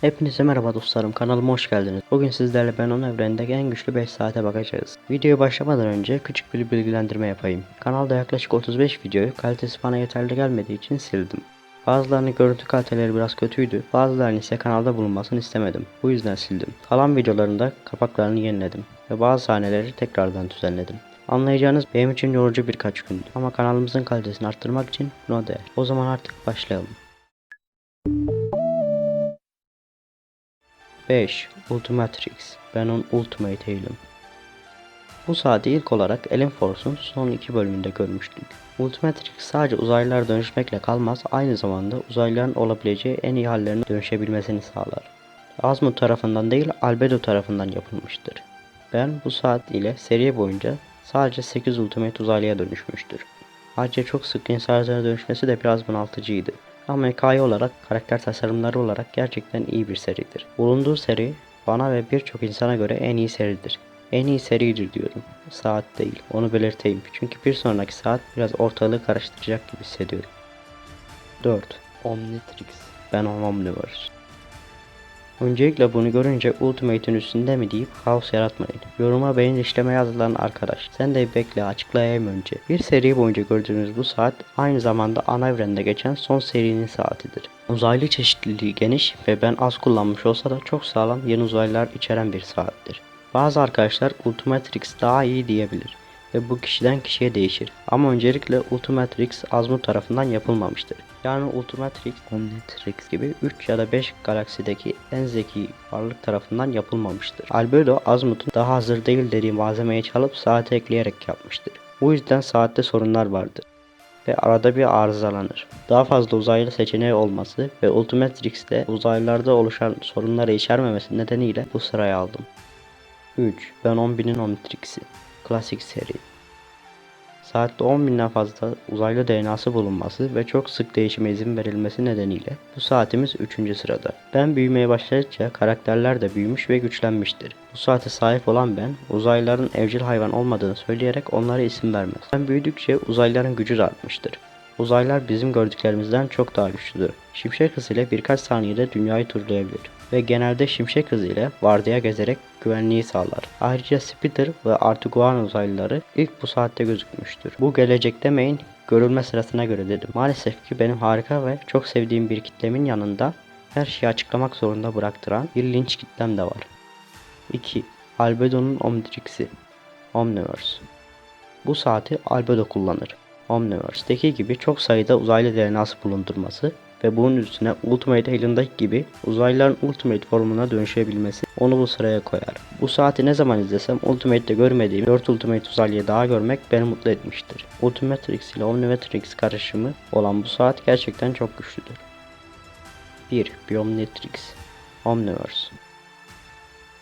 Hepinize merhaba dostlarım kanalıma hoş geldiniz. Bugün sizlerle ben on evrendeki en güçlü 5 saate bakacağız. Videoya başlamadan önce küçük bir bilgilendirme yapayım. Kanalda yaklaşık 35 videoyu kalitesi bana yeterli gelmediği için sildim. Bazılarının görüntü kaliteleri biraz kötüydü, bazılarının ise kanalda bulunmasını istemedim. Bu yüzden sildim. Kalan videolarında kapaklarını yeniledim ve bazı sahneleri tekrardan düzenledim. Anlayacağınız benim için yorucu birkaç gündü ama kanalımızın kalitesini arttırmak için buna değer. O zaman artık başlayalım. 5. Ultimatrix. Ben on Ultimate değilim. Bu saati ilk olarak Alien Force'un son iki bölümünde görmüştük. Ultimatrix sadece uzaylılara dönüşmekle kalmaz, aynı zamanda uzaylıların olabileceği en iyi hallerine dönüşebilmesini sağlar. Azmut tarafından değil, Albedo tarafından yapılmıştır. Ben bu saat ile seri boyunca sadece 8 Ultimate uzaylıya dönüşmüştür. Ayrıca çok sık insanlara dönüşmesi de biraz bunaltıcıydı. Hikaye olarak, karakter tasarımları olarak gerçekten iyi bir seridir. Bulunduğu seri bana ve birçok insana göre en iyi seridir. En iyi seridir diyorum. Saat değil, onu belirteyim. Çünkü bir sonraki saat biraz ortalığı karıştıracak gibi hissediyorum. 4. Omnitrix. Ben o Omniverse. Öncelikle bunu görünce Ultimate'in üstünde mi deyip kaos yaratmayın. Yoruma beğen işleme yazılan arkadaş. Sen de bekle açıklayayım önce. Bir seri boyunca gördüğünüz bu saat aynı zamanda ana evrende geçen son serinin saatidir. Uzaylı çeşitliliği geniş ve ben az kullanmış olsa da çok sağlam yeni uzaylılar içeren bir saattir. Bazı arkadaşlar Ultimatrix daha iyi diyebilir ve bu kişiden kişiye değişir. Ama öncelikle Ultimatrix Azmut tarafından yapılmamıştır. Yani Ultimatrix, Omnitrix gibi 3 ya da 5 galaksideki en zeki varlık tarafından yapılmamıştır. Albedo Azmut'un daha hazır değil dediği malzemeyi çalıp saate ekleyerek yapmıştır. Bu yüzden saatte sorunlar vardır ve arada bir arızalanır. Daha fazla uzaylı seçeneği olması ve Ultimatrix'te uzaylılarda oluşan sorunları içermemesi nedeniyle bu sıraya aldım. 3. Ben 10.000'in Omnitrix'i Klasik seri Saatte 10.000'den fazla uzaylı DNA'sı bulunması ve çok sık değişime izin verilmesi nedeniyle bu saatimiz 3. sırada. Ben büyümeye başladıkça karakterler de büyümüş ve güçlenmiştir. Bu saate sahip olan ben uzaylıların evcil hayvan olmadığını söyleyerek onlara isim vermez. Ben büyüdükçe uzaylıların gücü de artmıştır. Uzaylılar bizim gördüklerimizden çok daha güçlüdür. Şimşek hızıyla birkaç saniyede dünyayı turlayabilir ve genelde şimşek hızıyla vardiya gezerek güvenliği sağlar. Ayrıca Spitter ve Artiguan uzaylıları ilk bu saatte gözükmüştür. Bu gelecek demeyin, görülme sırasına göre dedim. Maalesef ki benim harika ve çok sevdiğim bir kitlemin yanında her şeyi açıklamak zorunda bıraktıran bir linç kitlem de var. 2. Albedo'nun Omnitrix'i Omniverse Bu saati Albedo kullanır. Omniverse'deki gibi çok sayıda uzaylı DNA'sı bulundurması ve bunun üstüne Ultimate Alien'daki gibi uzaylıların Ultimate formuna dönüşebilmesi onu bu sıraya koyar. Bu saati ne zaman izlesem Ultimate'de görmediğim 4 Ultimate uzaylıyı daha görmek beni mutlu etmiştir. Ultimatrix ile Omnimatrix karışımı olan bu saat gerçekten çok güçlüdür. 1. Biomnitrix Omniverse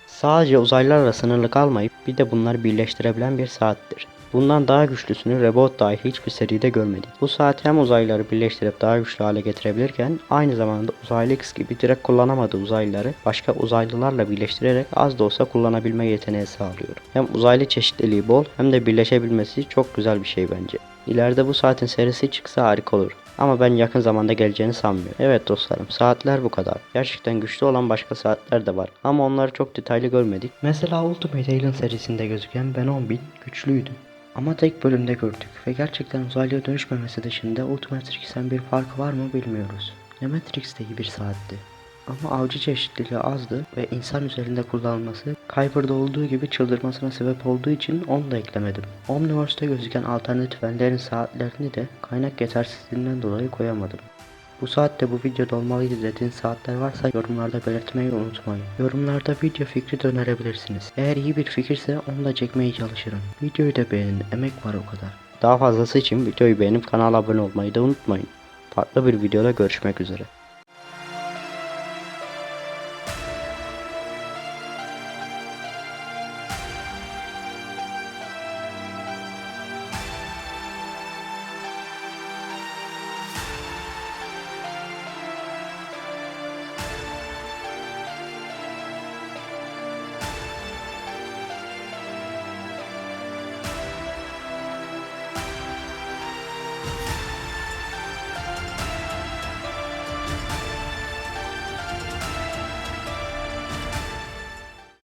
Sadece uzaylılarla sınırlı kalmayıp bir de bunları birleştirebilen bir saattir. Bundan daha güçlüsünü Rebot dahi hiçbir seride görmedik. Bu saat hem uzaylıları birleştirip daha güçlü hale getirebilirken aynı zamanda uzaylı X gibi direkt kullanamadığı uzaylıları başka uzaylılarla birleştirerek az da olsa kullanabilme yeteneği sağlıyor. Hem uzaylı çeşitliliği bol hem de birleşebilmesi çok güzel bir şey bence. İleride bu saatin serisi çıksa harika olur. Ama ben yakın zamanda geleceğini sanmıyorum. Evet dostlarım saatler bu kadar. Gerçekten güçlü olan başka saatler de var. Ama onları çok detaylı görmedik. Mesela Ultimate Alien serisinde gözüken Ben 10.000 güçlüydü. Ama tek bölümde gördük ve gerçekten uzaylıya dönüşmemesi dışında Ultimatrix'ten bir farkı var mı bilmiyoruz. Nematrix de iyi bir saatti. Ama avcı çeşitliliği azdı ve insan üzerinde kullanılması Kyber'da olduğu gibi çıldırmasına sebep olduğu için onu da eklemedim. Omniverse'de gözüken alternatif saatlerini de kaynak yetersizliğinden dolayı koyamadım. Bu saatte bu videoda olmalıydı dediğin saatler varsa yorumlarda belirtmeyi unutmayın. Yorumlarda video fikri de önerebilirsiniz. Eğer iyi bir fikirse onu da çekmeye çalışırım. Videoyu da beğenin, emek var o kadar. Daha fazlası için videoyu beğenip kanala abone olmayı da unutmayın. Farklı bir videoda görüşmek üzere.